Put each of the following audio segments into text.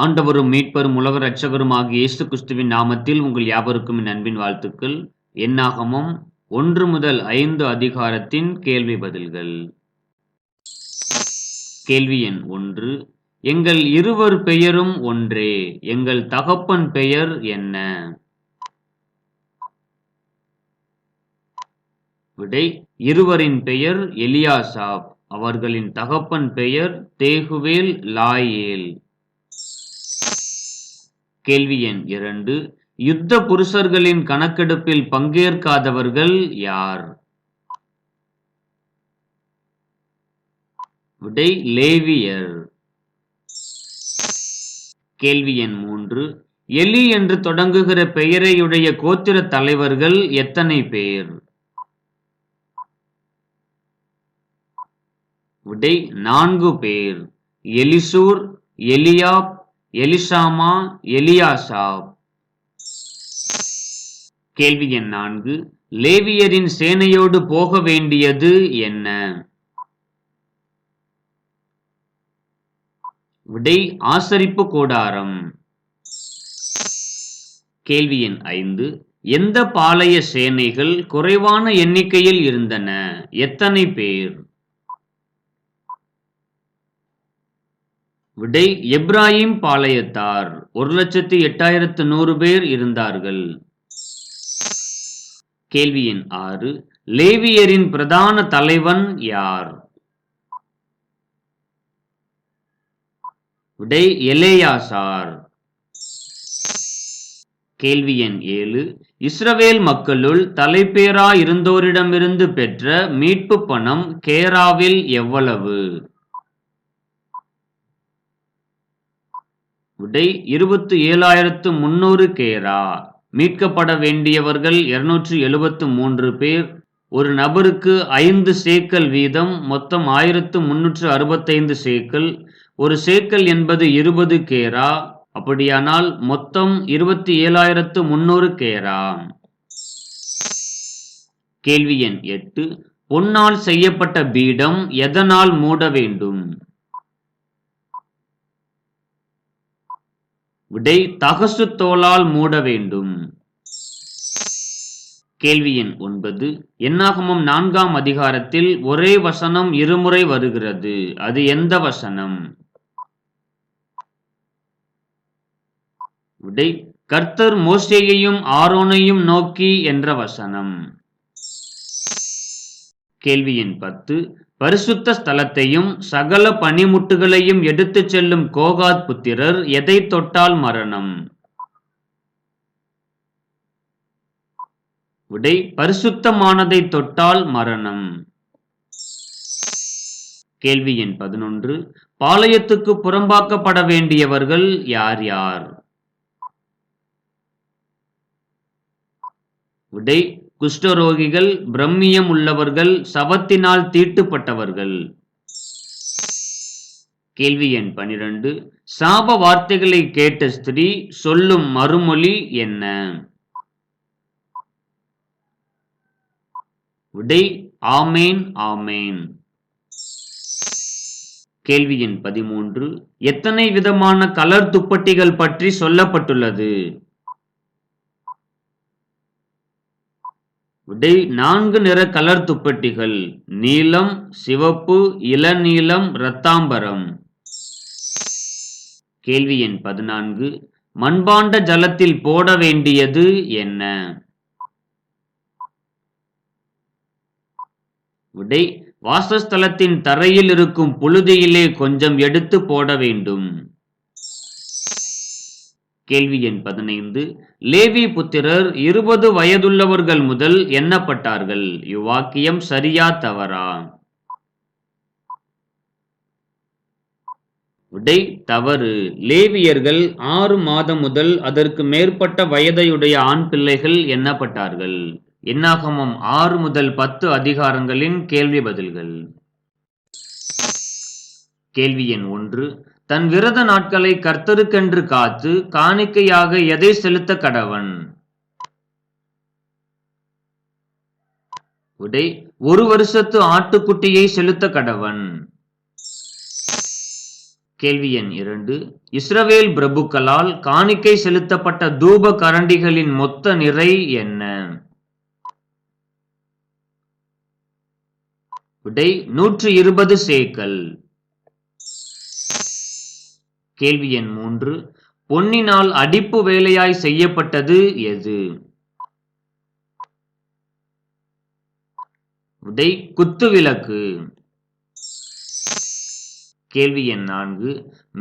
ஆண்டவரும் மீட்பரும் உலக இரட்சகரும் ஆகிய இயேசு கிறிஸ்துவின் நாமத்தில் உங்கள் யாவருக்கும் என் அன்பின் வாழ்த்துக்கள். என்னாகமும் ஒன்று முதல் ஐந்து அதிகாரத்தின் கேள்வி பதில்கள். கேள்வி எண் ஒன்று. எங்கள் இருவர் பெயரும் ஒன்றே எங்கள் தகப்பன் பெயர் என்ன? விடை இருவரின் பெயர் எலியாசாப் அவர்களின் தகப்பன் பெயர் தேகுவேல் லாயேல். கேள்வி எண் இரண்டு. யுத்த புருஷர்களின் கணக்கெடுப்பில் பங்கேற்காதவர்கள் யார்? விடை லேவியர். கேள்வி எண் மூன்று. எலி என்று தொடங்குகிற பெயரையுடைய கோத்திர தலைவர்கள் எத்தனை பேர்? விடை நான்கு பேர். எலிசூர் எலியாப் எலிசாமா எலியாசாப். கேள்வி எண் நான்கு. லேவியரின் சேனையோடு போக வேண்டியது என்ன? விடை ஆசரிப்பு கூடாரம். கேள்வி எண் ஐந்து. எந்த பாளைய சேனைகள் குறைவான எண்ணிக்கையில் இருந்தன? எத்தனை பேர்? விடை எப்ராஹிம் பாளையத்தார். ஒரு லட்சத்தி எட்டாயிரத்து நூறு பேர் இருந்தார்கள். கேள்வி எண் ஆறு. லேவியரின் பிரதான தலைவன் யார்? விடை எலேயாசார். கேள்வி எண் ஏழு. இஸ்ரவேல் மக்களுள் தலைப்பேரா இருந்தோரிடமிருந்து பெற்ற மீட்பு பணம் கேராவில் எவ்வளவு? விடை இருபத்து ஏழாயிரத்து முன்னூறு கேரா. மீட்கப்பட வேண்டியவர்கள் இருநூற்று எழுபத்து மூன்று பேர். ஒரு நபருக்கு ஐந்து சேக்கல் வீதம் மொத்தம் ஆயிரத்து முன்னூற்று அறுபத்தைந்து சேக்கல். ஒரு சேக்கல் என்பது இருபது கேரா. அப்படியானால் மொத்தம் இருபத்தி ஏழாயிரத்து முன்னூறு கேரா. கேள்வி எண் எட்டு. பொன்னால் செய்யப்பட்ட பீடம் எதனால் மூட வேண்டும்? விடை தகசு தோளால் மூட வேண்டும். கேள்வி எண் ஒன்பது. என்னாகமம் நான்காம் அதிகாரத்தில் ஒரே வசனம் இருமுறை வருகிறது. அது எந்த வசனம்? விடை கர்த்தர் மோசேயையும் ஆரோனையும் நோக்கி என்ற வசனம். கேள்வி எண் பத்து. பரிசுத்த ஸ்தலத்தையும் சகல பனிமுட்டுகளையும் எடுத்துச் செல்லும் கோகாத் புத்திரர் எதை தொட்டால் மரணம்? விடை பரிசுத்தமானதை தொட்டால் மரணம். கேள்வி எண் பதினொன்று. பாளையத்துக்கு புறம்பாக்கப்பட வேண்டியவர்கள் யார் யார்? விடை குஷ்டரோகிகள் பிரம்மியம் உள்ளவர்கள் சவத்தினால் தீட்டுப்பட்டவர்கள். கேள்வி எண் பனிரெண்டு. சாப வார்த்தைகளை கேட்ட ஸ்திரீ சொல்லும் மறுமொழி என்ன? விடை ஆமேன் ஆமேன். கேள்வி எண் பதிமூன்று. எத்தனை விதமான கலர் துப்பட்டிகள் பற்றி சொல்லப்பட்டுள்ளது? விடை நான்கு நிற கலர் துப்பட்டிகள். நீலம் சிவப்பு இளநீலம் இரத்தாம்பரம். கேள்வி எண் பதினான்கு. மண்பாண்ட ஜலத்தில் போட வேண்டியது என்ன? விடை வாசஸ்தலத்தின் தரையில் இருக்கும் புழுதியிலே கொஞ்சம் எடுத்து போட வேண்டும். கேள்வி எண் பதினைந்து. லேவி புத்திரர் இருபது வயதுள்ளவர்கள் முதல் எண்ணப்பட்டார்கள். இவ்வாக்கியம் சரியா தவறா? விடை தவறு. லேவியர்கள் ஆறு மாதம் முதல் அதற்கு மேற்பட்ட வயதையுடைய ஆண் பிள்ளைகள் எண்ணப்பட்டார்கள். எண்ணாகமம் ஆறு முதல் பத்து அதிகாரங்களின் கேள்வி பதில்கள். கேள்வி எண் ஒன்று. தன் விரத நாட்களை கர்த்தருக்கென்று காத்து காணிக்கையாக எதை செலுத்த கடவன்? விடை ஒரு வருஷத்து ஆட்டுக்குட்டியை செலுத்த கடவன்? கேள்வி எண் இரண்டு. இஸ்ரவேல் பிரபுக்களால் காணிக்கை செலுத்தப்பட்ட தூப கரண்டிகளின் மொத்த நிறை என்ன? விடை நூற்று இருபது சேக்கல். கேள்வி எண் மூன்று பொன்னினால் அடிப்பு வேலையாய் செய்யப்பட்டது எது? விடை குத்துவிளக்கு கேள்வி எண் நான்கு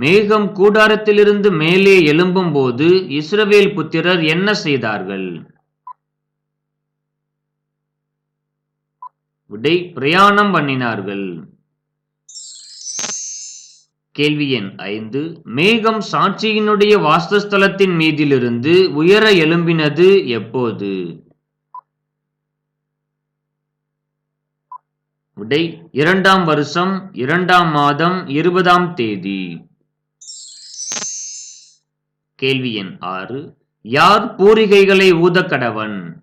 மேகம் கூடாரத்திலிருந்து மேலே எழும்பும் போது இஸ்ரவேல் புத்திரர் என்ன செய்தார்கள்? விடை பிரயாணம் பண்ணினார்கள். கேள்வி எண் ஐந்து. மேகம் சாட்சியினுடைய வாஸ்தஸ்தலத்தின் மீதிலிருந்து உயர எழும்பினது எப்போது? விடை இரண்டாம் வருஷம் இரண்டாம் மாதம் இருபதாம் தேதி. கேள்வி எண் ஆறு. யார் பூரிகைகளை ஊதக்கடவன்?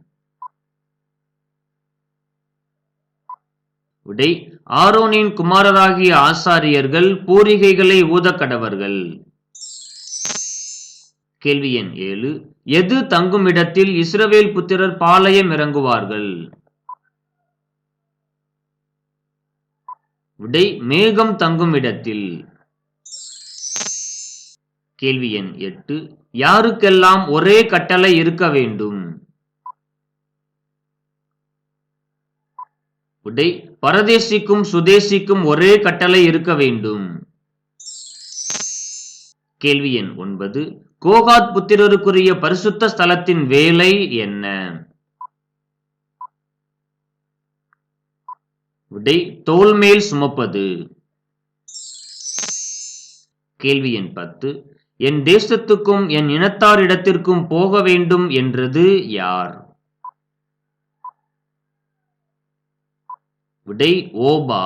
விடை ஆரோனின் குமாரராகிய ஆசாரியர்கள் பூரிகைகளை ஊதக்கடவர்கள். கேள்வி எண் ஏழு. எது தங்கும் இடத்தில் இஸ்ரவேல் புத்திரர் பாளையம் இறங்குவார்கள்? விடை மேகம் தங்கும் இடத்தில் கேள்வி எண் எட்டு. யாருக்கெல்லாம் ஒரே கட்டளை இருக்க வேண்டும்? விடை பரதேசிக்கும் சுதேசிக்கும் ஒரே கட்டளை இருக்க வேண்டும். கேள்வி எண் ஒன்பது. கோகாத் புத்திரருக்குரிய பரிசுத்த ஸ்தலத்தின் வேலை என்ன? விடை தோல் மேல் சுமப்பது. கேள்வி எண் பத்து. என் தேசத்துக்கும் என் இனத்தாரிடத்திற்கும் போக வேண்டும் என்றது யார்? விடை ஓபா.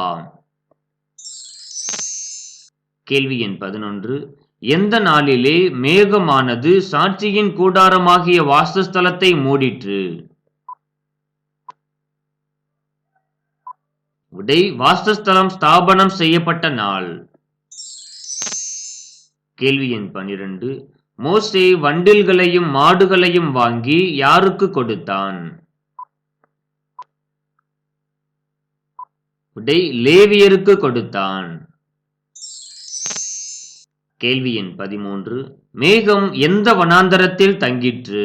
கேள்வி எண் பதினொன்று. எந்த நாளிலே மேகமானது சாட்சியின் கூடாரமாகிய வாசஸ்தலத்தை மூடிற்று? விடை வாசஸ்தலம் ஸ்தாபனம் செய்யப்பட்ட நாள். கேள்வி எண் பனிரெண்டு. மோசே வண்டில்களையும் மாடுகளையும் வாங்கி யாருக்கு கொடுத்தான்? உடை லேவியருக்கு கொடுத்தான். கேள்வி எண் பதிமூன்று. மேகம் எந்த வனாந்தரத்தில் தங்கிற்று?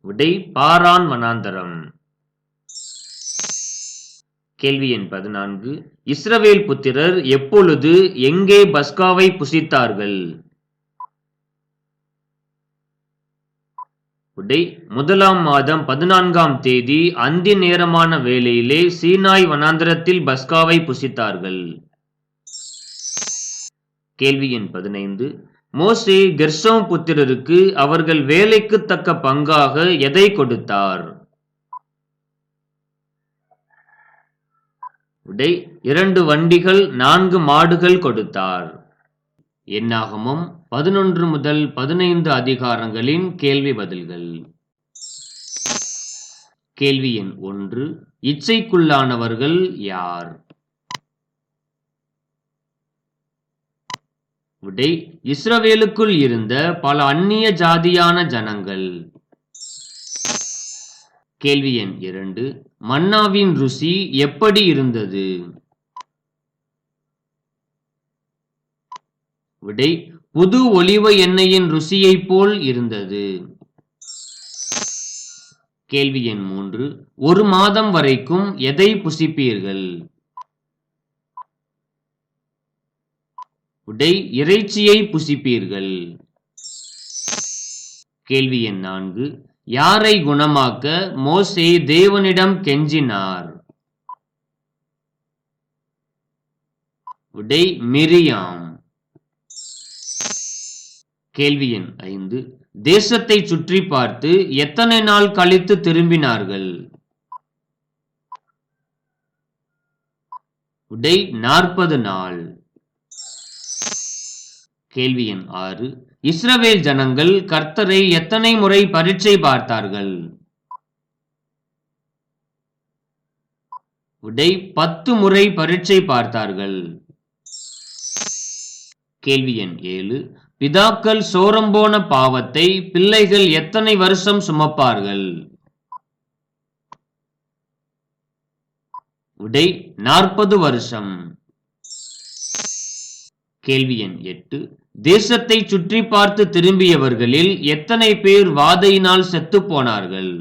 விடை பாரான் வனாந்தரம். கேள்வி எண் பதினான்கு. இஸ்ரவேல் புத்திரர் எப்பொழுது எங்கே பஸ்காவை புசித்தார்கள்? விடை முதலாம் மாதம் பதினான்காம் தேதி அந்தி நேரமான வேளையிலே சீனாய் வனாந்தரத்தில் பஸ்காவை புசித்தார்கள். கேள்வி எண் பதினைந்து. மோசே கெர்சோம் புத்திரருக்கு அவர்கள் வேலைக்கு தக்க பங்காக எதை கொடுத்தார்? உடை இரண்டு வண்டிகள் நான்கு மாடுகள் கொடுத்தார். என்னாகமும்? பதினொன்று முதல் பதினைந்து அதிகாரங்களின் கேள்வி பதில்கள். கேள்வி எண் ஒன்று. இச்சைக்குள்ளானவர்கள் யார்? விடை இஸ்ரவேலுக்குள் இருந்த பல அந்நிய ஜாதியான ஜனங்கள். கேள்வி எண் இரண்டு. மன்னாவின் ருசி எப்படி இருந்தது? விடை புது ஒலிவ எண்ணெயின் ருசியைப் போல் இருந்தது. கேள்வி எண் மூன்று. ஒரு மாதம் வரைக்கும் எதை புசிப்பீர்கள்? உடை இறைச்சியை புசிப்பீர்கள். கேள்வி எண் நான்கு. யாரை குணமாக்க மோசே தேவனிடம் கெஞ்சினார்? உடை மிரியாம். கேள்வி எண் ஐந்து. தேசத்தை சுற்றி பார்த்து எத்தனை நாள் கழித்து திரும்பினார்கள்? உடை நாற்பது நாள். கேள்வி எண் ஆறு. இஸ்ரவேல் ஜனங்கள் கர்த்தரை எத்தனை முறை பரீட்சை பார்த்தார்கள்? விடை பத்து முறை பரீட்சை பார்த்தார்கள். கேள்வி எண் ஏழு. பிதாக்கள் சோரம்போன பாவத்தை பிள்ளைகள் எத்தனை வருஷம் சுமப்பார்கள்? விடை நாற்பது வருஷம். கேள்வி எண் எட்டு. தேசத்தை சுற்றி பார்த்து திரும்பியவர்களில் எத்தனை பேர் வாதையினால் செத்து போனார்கள்?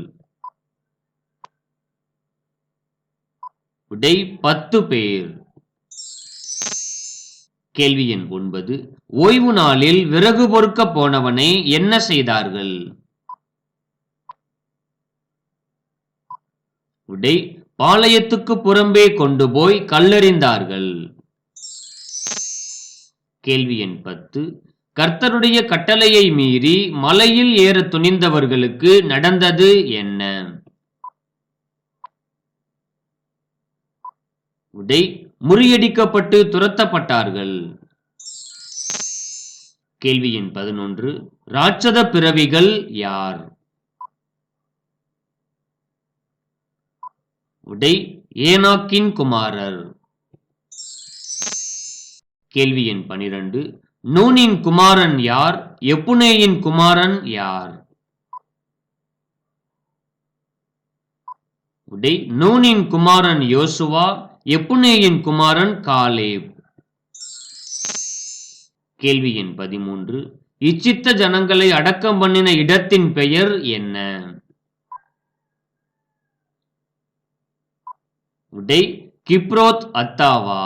விடை பத்து பேர். கேள்வி எண் ஒன்பது. ஓய்வு நாளில் விறகு பொறுக்க போனவனை என்ன செய்தார்கள்? விடை பாளையத்துக்கு புறம்பே கொண்டு போய் கல்லெறிந்தார்கள். கேள்வி எண் பத்து. கர்த்தருடைய கட்டளையை மீறி மலையில் ஏற துணிந்தவர்களுக்கு நடந்தது என்ன? விடை முறியடிக்கப்பட்டு துரத்தப்பட்டார்கள். கேள்வி எண் பதினொன்று. ராட்சத பிறவிகள் யார்? விடை ஏனாக்கின் குமாரர். கேள்வி எண் பனிரெண்டு. நூனின் குமாரன் யார்? எப்புனேயின் குமாரன் யார்? விடை நூனின் குமாரன் யோசுவா எப்புனேயின் குமாரன் காலேப். கேள்வி எண் பதிமூன்று. இச்சித்த ஜனங்களை அடக்கம் பண்ணின இடத்தின் பெயர் என்ன? விடை கிப்ரோத் அத்தாவா?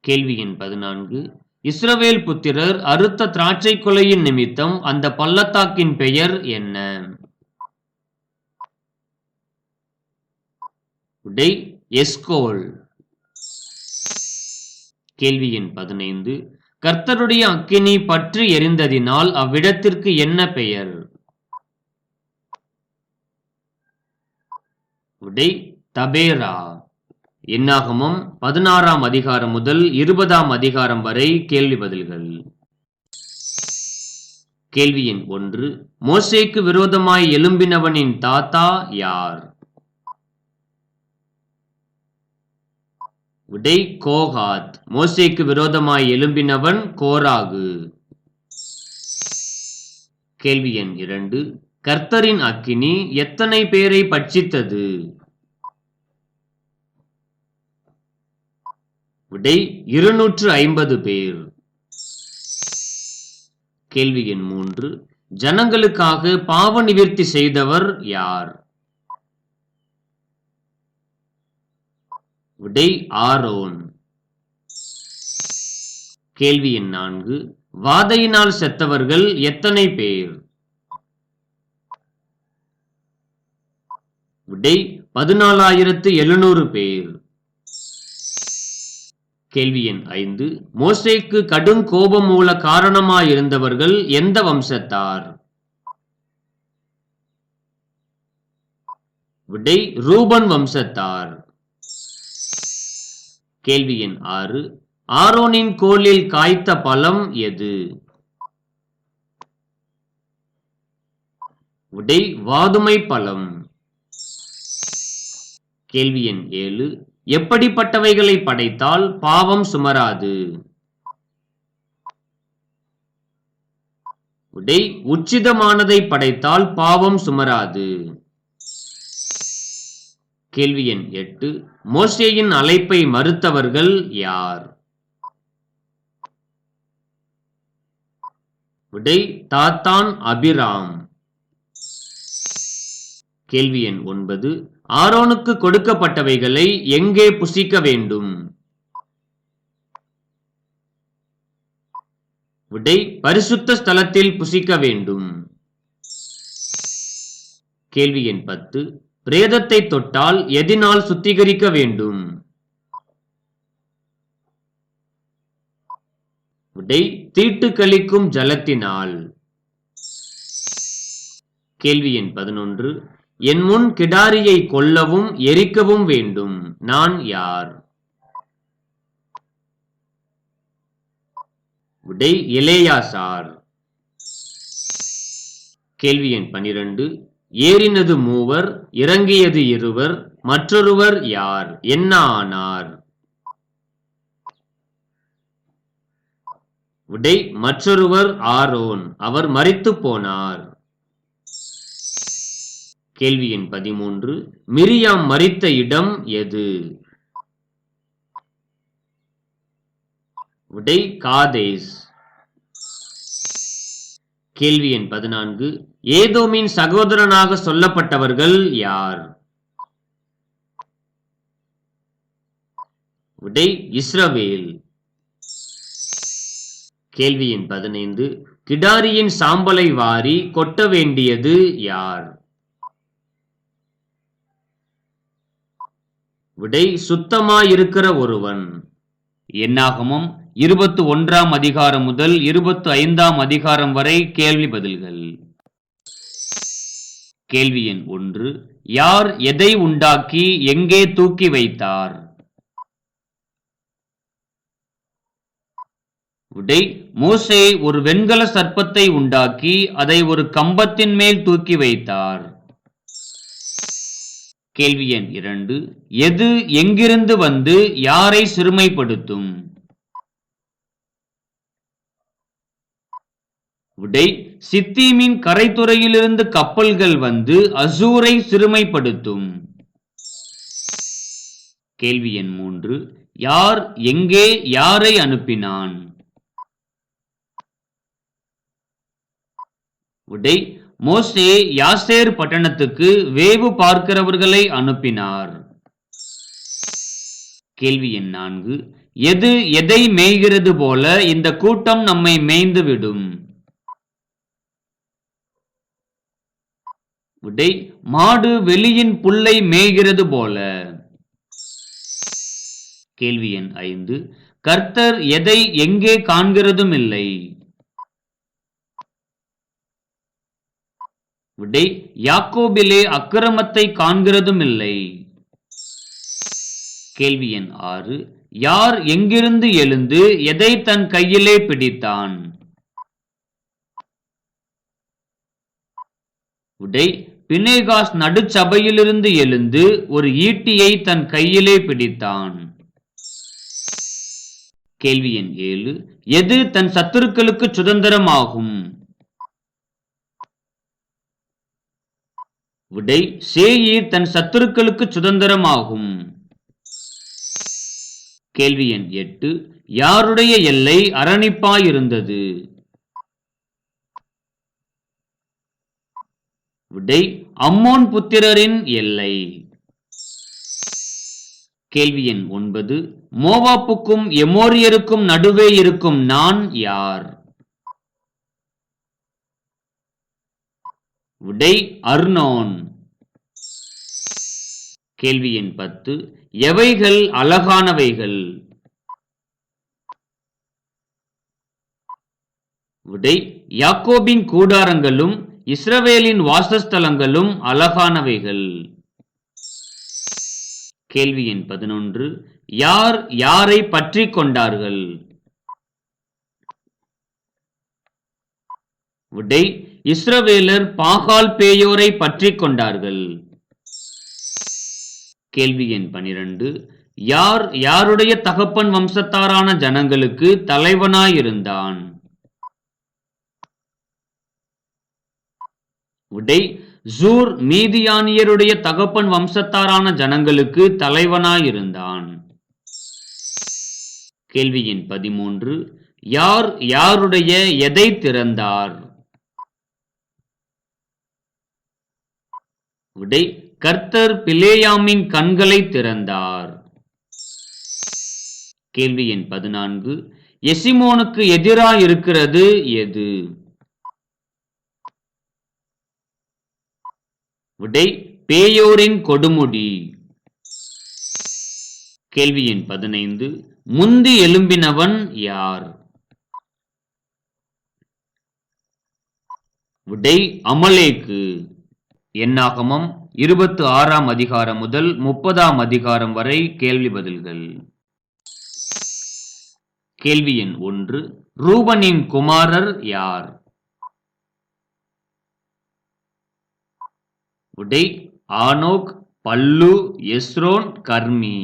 கேள்வி எண் பதினான்கு. இஸ்ரவேல் புத்திரர் அறுத்த திராட்சை கொலையின் நிமித்தம் அந்த பள்ளத்தாக்கின் பெயர் என்ன? உடை எஸ்கோல். கேள்வி எண் பதினைந்து. கர்த்தருடைய அக்கினி பற்றி எரிந்ததினால் அவ்விடத்திற்கு என்ன பெயர்? விடை தபேரா. என்னாகமம் பதினாறாம் அதிகாரம் முதல் இருபதாம் அதிகாரம் வரை கேள்வி பதில்கள். கேள்வி எண் ஒன்று. மோசேக்கு விரோதமாய் எழும்பினவனின் தாத்தா யார்? உடை கோகாத். மோசேக்கு விரோதமாய் எழும்பினவன் கோராகு. கேள்வி எண் இரண்டு. கர்த்தரின் அக்கினி எத்தனை பேரை பட்சித்தது? விடை இருநூற்று ஐம்பது பேர். கேள்வி எண் மூன்று. ஜனங்களுக்காக பாவ நிவர்த்தி செய்தவர் யார்? விடை ஆரோன். கேள்வி எண் நான்கு. வாதையினால் செத்தவர்கள் எத்தனை பேர்? விடை பதினாலாயிரத்து எழுநூறு பேர். கேள்வி எண் ஐந்து. மோசேக்கு கடும் கோபம் மூல காரணமாயிருந்தவர்கள் எந்த வம்சத்தார்? விடை ரூபன் வம்சத்தார். கேள்வி எண் ஆறு. ஆரோனின் கோலில் காய்த்த பழம் எது? விடை வாதுமை பழம். கேள்வி எண் ஏழு. எப்படிப்பட்டவைகளை படைத்தால் பாவம் சுமராது? விடை உச்சிதமானதை படைத்தால் பாவம் சுமராது. கேள்வி எண் எட்டு. மோசேயின் அழைப்பை மறுத்தவர்கள் யார்? விடை தாத்தான் அபிராம். கேள்வி எண் ஒன்பது. ஆரோனுக்கு கொடுக்கப்பட்டவைகளை எங்கே புசிக்க வேண்டும்? விடை பரிசுத்த ஸ்தலத்தில் புசிக்க வேண்டும். கேள்வி எண் பத்து. பிரேதத்தை தொட்டால் எதினால் சுத்திகரிக்க வேண்டும்? விடை தீட்டு கழிக்கும் ஜலத்தினால். கேள்வி எண் பதினொன்று. என் முன் கிடாரியை கொல்லவும் எரிக்கவும் வேண்டும். நான் யார்? விடை இளையாசார் கேள்வி எண் பனிரெண்டு. ஏறினது மூவர் இறங்கியது இருவர் மற்றொருவர் யார்? என்ன ஆனார் விடை மற்றொருவர் ஆரோன் அவர் மறித்து போனார். கேள்வி எண் பதிமூன்று மிரியாம் மறித்த இடம் எது? விடை காதேஸ். கேள்வி எண் பதினான்கு ஏதோமின் சகோதரனாக சொல்லப்பட்டவர்கள் யார்? விடை இஸ்ரவேல். கேள்வியின் பதினைந்து கிடாரியின் சாம்பலை வாரி கொட்ட வேண்டியது யார்? விடை சுத்தமாயிருக்கிற ஒருவன். என்னாகமும் இருபத்து ஒன்றாம் அதிகாரம் முதல் இருபத்து ஐந்தாம் அதிகாரம் வரை கேள்வி பதில்கள். கேள்வி எண் ஒன்று யார் எதை உண்டாக்கி எங்கே தூக்கி வைத்தார்? விடை மோசே ஒரு வெண்கல சர்ப்பத்தை உண்டாக்கி அதை ஒரு கம்பத்தின் மேல் தூக்கி வைத்தார். கேள்வி எண் இரண்டு எது எங்கிருந்து வந்து யாரை சிறுமைப்படுத்தும்? விடை சித்தீமின் கரைத்துறையிலிருந்து கப்பல்கள் வந்து அசூரை சிறுமைப்படுத்தும். கேள்வி எண் மூன்று. யார் எங்கே யாரை அனுப்பினான்? விடை மோசே யாசேர் பட்டணத்துக்கு வேவு பார்க்கிறவர்களை அனுப்பினார். கேள்வி எண் நான்கு. எது எதை மேய்கிறது போல இந்த கூட்டம் நம்மை மேய்ந்து விடை மாடு வெளியின் புல்லை மேய்கிறது போல. கேள்வி எண் ஐந்து. கர்த்தர் எதை எங்கே காண்கிறதும் இல்லை விடை யாக்கோபிலே அக்கிரமத்தை காண்கிறதும் இல்லை கேள்வி எண் ஆறு. யார் எங்கிருந்து எழுந்து எதை தன் கையிலே பிடித்தான்? விடை பினேகாஸ் நடுச்சபையிலிருந்து எழுந்து ஒரு ஈட்டியை தன் கையிலே பிடித்தான். கேள்வி எண் ஏழு. எது தன் சத்துருக்களுக்கு சுதந்திரமாகும்? விடை சேயீர் தன் சத்துருக்களுக்கு சுதந்திரமாகும். கேள்வி எண் எட்டு. யாருடைய எல்லை அரணிப்பாயிருந்தது? விடை அம்மோன் புத்திரரின் எல்லை. கேள்வி எண் ஒன்பது மோவாப்புக்கும் எமோரியருக்கும் நடுவே இருக்கும் நான் யார்? விடை அர்னோன். கேள்வி எண் பத்து எவைகள் அழகானவைகள்? விடை யாக்கோபின் கூடாரங்களும் இஸ்ரவேலின் வாசஸ்தலங்களும் அழகானவைகள். கேள்வி எண் பதினொன்று. யார் யாரை பற்றி கொண்டார்கள்? விடை இஸ்ரவேலர் பாகால் பேயோரை பற்றி கொண்டார்கள். கேள்வி எண் பனிரெண்டு. யார் யாருடைய தகப்பன் வம்சத்தாரான ஜனங்களுக்கு தலைவனாயிருந்தான்? உடை ஜூர் மீதியானியருடைய தகப்பன் வம்சத்தாரான ஜனங்களுக்கு தலைவனாயிருந்தான். கேள்வியின் பதிமூன்று யார் யாருடைய எதை திறந்தார்? விடை கர்த்தர் பிலேயாமின் கண்களை திறந்தார். கேள்வி எண் பதினான்கு எசிமோனுக்கு எதிராக இருக்கிறது எது? விடை பேயோரின் கொடுமுடி. கேள்வி எண் பதினைந்து. முந்தி எழும்பினவன் யார்? விடை அமலேக்கு. என்னாகமம் இருபத்து ஆறாம் அதிகாரம் முதல் முப்பதாம் அதிகாரம் வரை கேள்வி பதில்கள். கேள்வி எண் ஒன்று. ரூபனின் குமாரர் யார்? உடை ஆனோக் பல்லு எஸ்ரோன் கர்மி.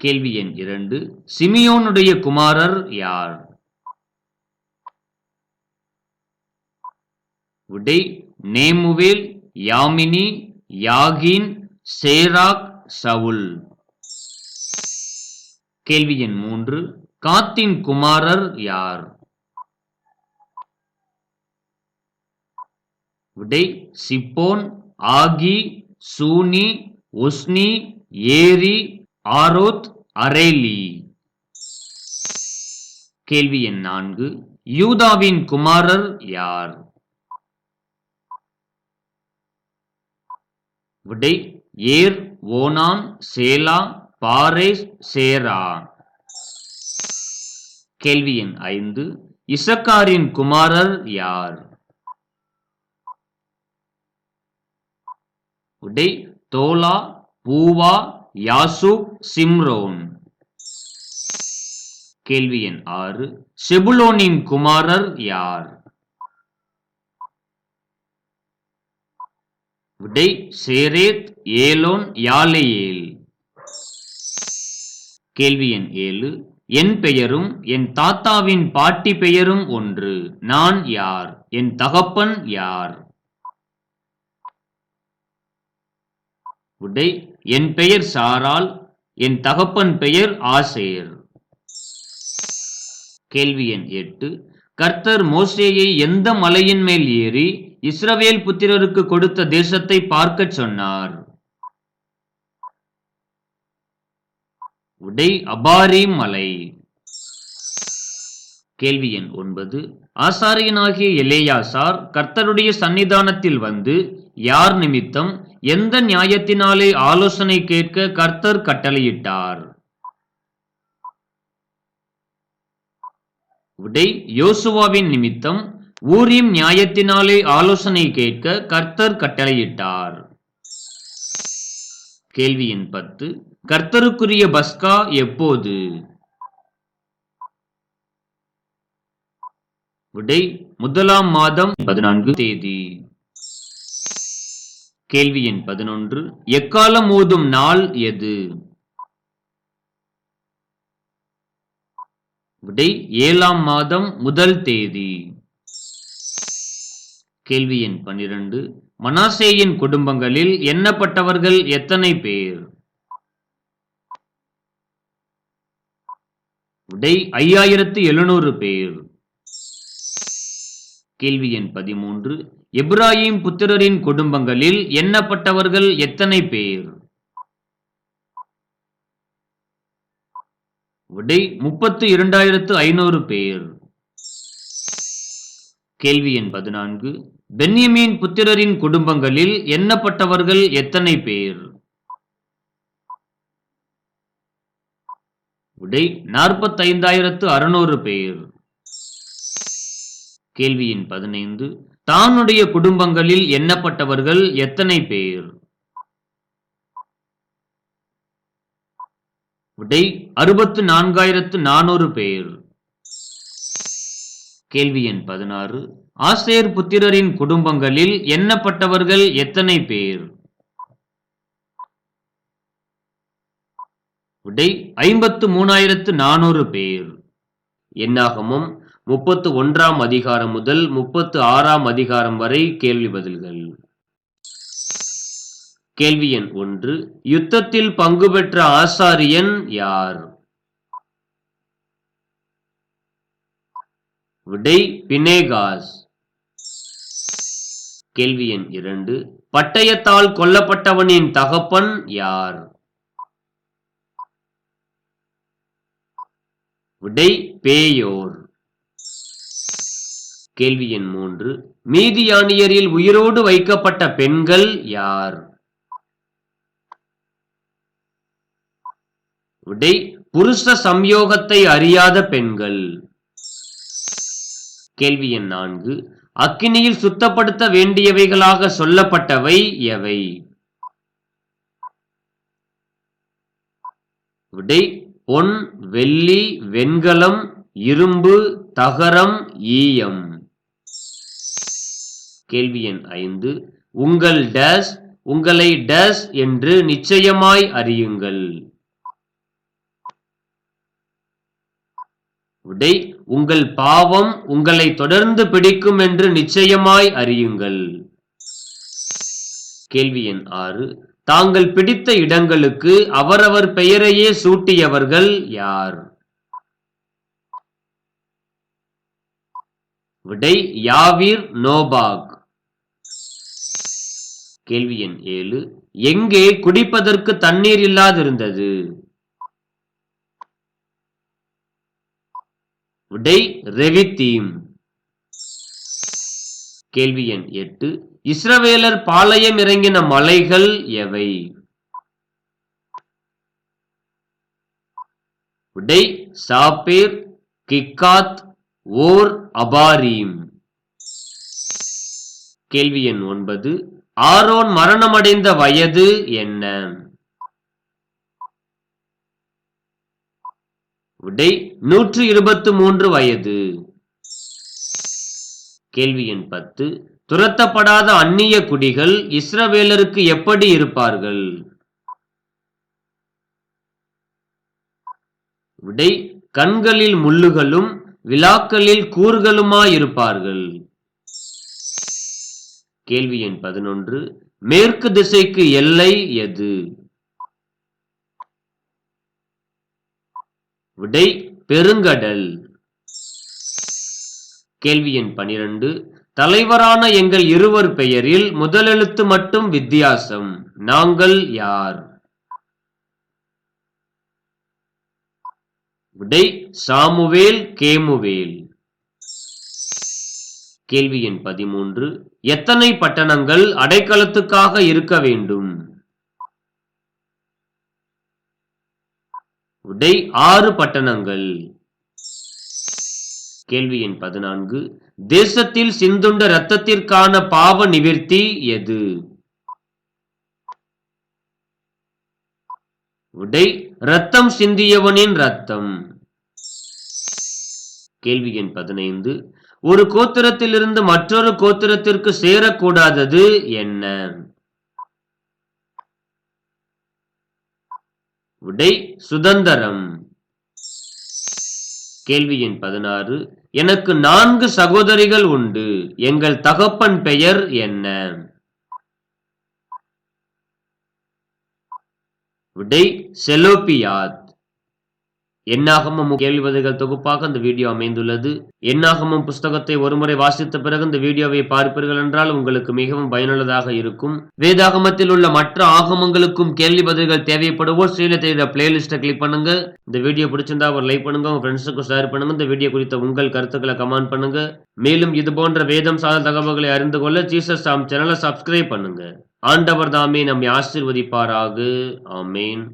கேள்வி எண் இரண்டு. சிமியோனுடைய குமாரர் யார்? உடை நேமுவேல் யாமினி யாகின் சேராக் சவுல். கேள்வி எண் மூன்று. காத்தின் குமாரர் யார்? விடை சிப்போன் ஆகி சூனி ஒஸ்னி ஏரி ஆரோத் அரேலி. கேள்வி எண் நான்கு. யூதாவின் குமாரர் யார்? விடை ஏர் ஓனான் சேலா பாரேஸ் சேரா. கேள்வி எண் ஐந்து. இசக்காரின் குமாரர் யார்? உடை தோலா பூவா யாசு சிம்ரோன். கேள்வி எண் ஆறு. செபுலோனின் குமாரர் யார்? விடை சேரேத் ஏலோன் யாலேயேல். கேள்வி எண் ஏழு. என் பெயரும் என் தாத்தாவின் பாட்டி பெயரும் ஒன்று. நான் யார்? என் தகப்பன் யார்? விடை என் பெயர் சாரால் என் தகப்பன் பெயர் ஆசேர். கேள்வி எண் எட்டு. கர்த்தர் மோசேயை எந்த மலையின் மேல் ஏறி இஸ்ரவேல் புத்திரருக்கு கொடுத்த தேசத்தை பார்க்கச் சொன்னார். உடை அபாரி மலை. கேள்வி எண் ஒன்பது. ஆசாரியனாகிய எலேயாசார் கர்த்தருடைய சன்னிதானத்தில் வந்து யார் நிமித்தம் எந்த நியாயத்தினாலே ஆலோசனை கேட்க கர்த்தர் கட்டளையிட்டார்? விடை யோசுவாவின் நிமித்தம் ஊரியம் நியாயத்தினாலே ஆலோசனை கேட்க கர்த்தர் கட்டளையிட்டார். கேள்வி எண் பத்து கர்த்தருக்குரிய பஸ்கா எப்போது? விடை முதலாம் மாதம் பதினான்கு தேதி. கேள்வி எண் பதினொன்று. எக்காலம் ஓதும் நாள் எது? விடை ஏழாம் மாதம் முதல் தேதி. கேள்வி எண் பன்னிரண்டு. மனாசேயின் குடும்பங்களில் எண்ணப்பட்டவர்கள் எத்தனை பேர்? விடை ஐயாயிரத்து எழுநூறு பேர். கேள்வி எண் பதிமூன்று. எப்ராஹிம் புத்திரரின் குடும்பங்களில் எண்ணப்பட்டவர்கள் எத்தனை பேர்? விடை முப்பத்து இரண்டாயிரத்து ஐநூறு பேர். கேள்வி எண் பதினான்கு. பென்யமீன் புத்திரரின் குடும்பங்களில் எண்ணப்பட்டவர்கள் எத்தனை பேர்? விடை நாற்பத்தைந்தாயிரத்து அறுநூறு பேர். கேள்வியின் பதினைந்து. தானுடைய குடும்பங்களில் எண்ணப்பட்டவர்கள் எத்தனை பேர்? விடை அறுபத்து நான்காயிரத்து நானூறு பேர். கேள்வி எண் பதினாறு. ஆசிரியர் புத்திரரின் குடும்பங்களில் எண்ணப்பட்டவர்கள் எத்தனை பேர்? விடை ஐம்பத்து மூணாயிரத்து நானூறு பேர். என்னாகமும் முப்பத்து ஒன்றாம் அதிகாரம் முதல் முப்பத்து ஆறாம் அதிகாரம் வரை கேள்வி பதில்கள். கேள்வி எண் ஒன்று. யுத்தத்தில் பங்கு பெற்ற ஆசாரியன் யார்? விடை பினேகாஸ். கேள்வி எண் இரண்டு. பட்டயத்தால் கொல்லப்பட்டவனின் தகப்பன் யார்? விடை பேயோர். கேள்வி எண் மூன்று. மீதியானியரில் உயிரோடு வைக்கப்பட்ட பெண்கள் யார்? விடை புருஷ சம்யோகத்தை அறியாத பெண்கள். கேள்வி எண் நான்கு. அக்கினியில் சுத்தப்படுத்த வேண்டியவைகளாக சொல்லப்பட்டவை எவை? விடை பொன் வெள்ளி வெண்கலம் இரும்பு தகரம் ஈயம். கேள்வி எண் ஐந்து. உங்கள் டேஸ் உங்களை டேஸ் என்று நிச்சயமாய் அறியுங்கள். விடை உங்கள் பாவம் உங்களை தொடர்ந்து பிடிக்கும் என்று நிச்சயமாய் அறியுங்கள். கேள்வி எண் ஆறு. தாங்கள் பிடித்த இடங்களுக்கு அவரவர் பெயரையே சூட்டியவர்கள் யார்? விடை யாவீர் நோபாக். கேள்வி எண் ஏழு. எங்கே குடிப்பதற்கு தண்ணீர் இல்லாதிருந்தது? விடை ரெவித்தீம். கேள்வி எண் எட்டு. இஸ்ரவேலர் பாளையம் இறங்கின மலைகள் எவை? விடை சாப்பேர் கிக்காத் ஓர் அபாரீம். கேள்வி எண் ஒன்பது. ஆரோன் மரணமடைந்த வயது என்ன? விடை நூற்று இருபத்து மூன்று வயது. கேள்வி எண் பத்து. துரத்தப்படாத அந்நிய குடிகள் இஸ்ரவேலருக்கு எப்படி இருப்பார்கள்? விடை கண்களில் முள்ளுகளும் விழாக்களில் கூறுகளுமாயிருப்பார்கள். கேள்வி எண் பதினொன்று மேற்கு திசைக்கு எல்லை எது? விடை பெருங்கடல். கேள்வி எண் பனிரெண்டு தலைவரான எங்கள் இருவர் பெயரில் முதலெழுத்து மட்டும் வித்தியாசம். நாங்கள் யார்? விடை சாமுவேல் கேமுவேல். கேள்வி எண் பதிமூன்று. எத்தனை பட்டணங்கள் அடைக்கலத்துக்காக இருக்க வேண்டும்? விடை ஆறு பட்டணங்கள். கேள்வி எண் பதினான்கு. தேசத்தில் சிந்துண்ட இரத்தத்திற்கான பாவ நிவர்த்தி எது? விடை ரத்தம் சிந்தியவனின் ரத்தம் கேள்வி எண் பதினைந்து. ஒரு கோத்திரத்திலிருந்து மற்றொரு கோத்திரத்திற்கு சேரக்கூடாதது என்ன? விடை சுதந்திரம். கேள்வி எண் பதினாறு. எனக்கு நான்கு சகோதரிகள் உண்டு. எங்கள் தகப்பன் பெயர் என்ன? விடை செலோபியாத். என்னாகமும் கேள்வி பதில்கள் தொகுப்பாக இந்த வீடியோ அமைந்துள்ளது. என்னாகமம் புஸ்தகத்தை ஒருமுறை வாசித்த பிறகு இந்த வீடியோவை பார்ப்பீர்கள் என்றால் உங்களுக்கு மிகவும் பயனுள்ளதாக இருக்கும். வேதாகமத்தில் உள்ள மற்ற ஆகமங்களுக்கும் கேள்வி பதில்கள் தேவைப்படுவோர் ஸ்ரீல தெரியுற பிளேலிஸ்ட்டை கிளிக் பண்ணுங்க. இந்த வீடியோ பிடிச்சிருந்தா ஒரு லைக் பண்ணுங்க உங்க ஃப்ரெண்ட்ஸுக்கு ஷேர் பண்ணுங்க. இந்த வீடியோ குறித்த உங்கள் கருத்துக்களை கமெண்ட் பண்ணுங்க. மேலும் இது போன்ற வேதம் சார்ந்த தகவல்களை அறிந்து கொள்ள ஜீசஸ் சாம் சேனலை சப்ஸ்கிரைப் பண்ணுங்க. ஆண்டவர் தாமே நம்மை ஆசிர்வதிப்பாராக. ஆமேன்.